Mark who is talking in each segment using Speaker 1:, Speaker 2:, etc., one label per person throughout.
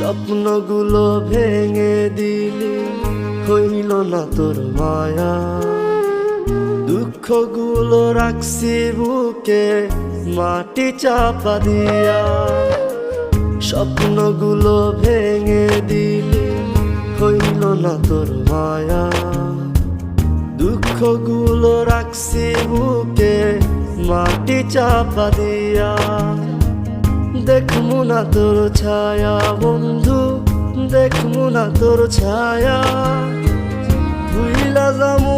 Speaker 1: স্বপ্নগুলো ভেঙে দিলি, হইল না তোর মায়া। দুঃখগুলো রাখছি বুকে, মাটি চাপা দিয়া। স্বপ্নগুলো ভেঙে দিলি, হইল না তোর মায়া। দুঃখগুলো রাখছি বুকে, মাটি চাপা দিয়া। দেখমু না তোর ছায়া বন্ধু দেখমু না তোর ছায়া। ভুইলা যামু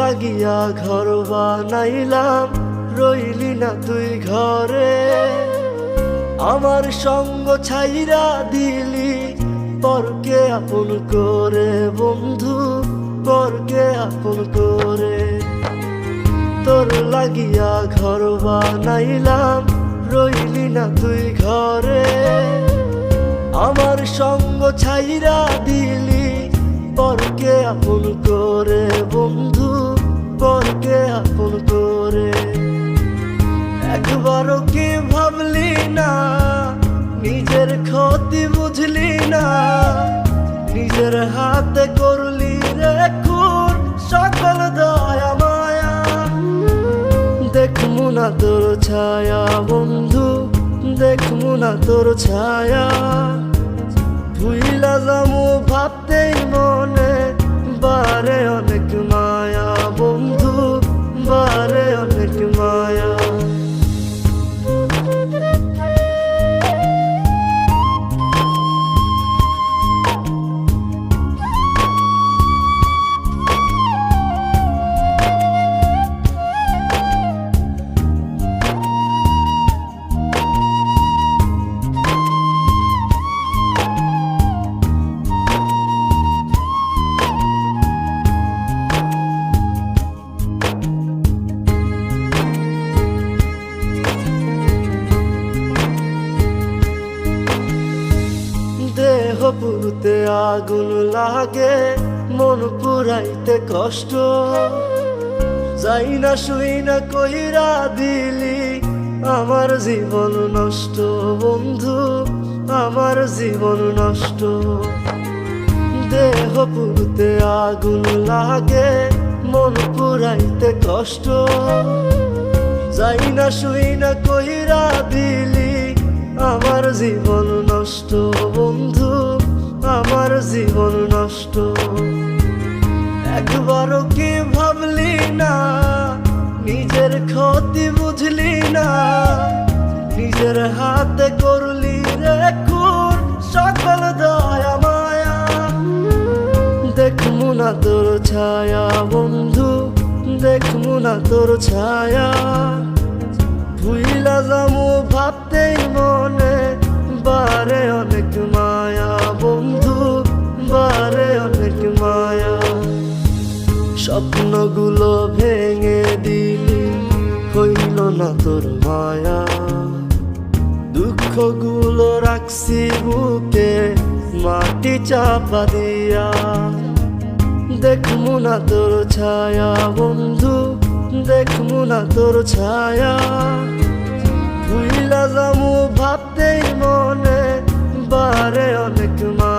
Speaker 1: লাগিয়া ঘর বানাইলাম, রইলি না তুই ঘরে। আমার সঙ্গ ছাইরা দিলি পরকে আপন করে বন্ধু পরকে আপন করে। তোর লাগিয়া ঘর বানাইলাম, রইলি না তুই ঘরে। আমার সঙ্গ ছাইরা দিলি পরকে আপন করে বন্ধু পরকে আপন করে। একবারও কি ভাবলি না? নিজের ক্ষতি বুঝলি না? নিজের হাতে করলি রে খুন, সকল দয়া মায়া। না তোর ছায়া, বন্ধু দেখমু না তোর ছায়া। ভুইলা যামু ভাবতেই পুরুতে আগুন লাগে, মন পুরাইতে কষ্ট। যাই না শুই না কইরা দিলি, আমার জীবন নষ্ট বন্ধু, আমার জীবন নষ্ট। দেহ পুরুতে আগুন লাগে, মন পুরাইতে কষ্ট। যাই না শুই না কইরা দিলি, আমার জীবন নষ্ট বন্ধু। আমার জীবন নষ্ট। একবারও কি ভাবলি না? নিজের ক্ষতি বুঝলি না? নিজের হাতে করলি রে খুন সকল দয়া মায়া। দেখমু না তোর ছায়া, বন্ধু দেখমু না তোর ছায়া। ভুইলা যামু ভাবতেই মনে বারে অনেক মায়া, বন্ধু, বারে অনেক মায়া। স্বপ্নগুলো ভেঙে দিলি, হইল না তোর মায়া। দুঃখগুলো রাখছি বুকে, মাটি চাপা দিয়া। দেখমু না তোর ছায়া, বন্ধু, দেখমু না তোর ছায়া। ভুইলা যামু ভাবতেই মনে বারে অনেক মায়া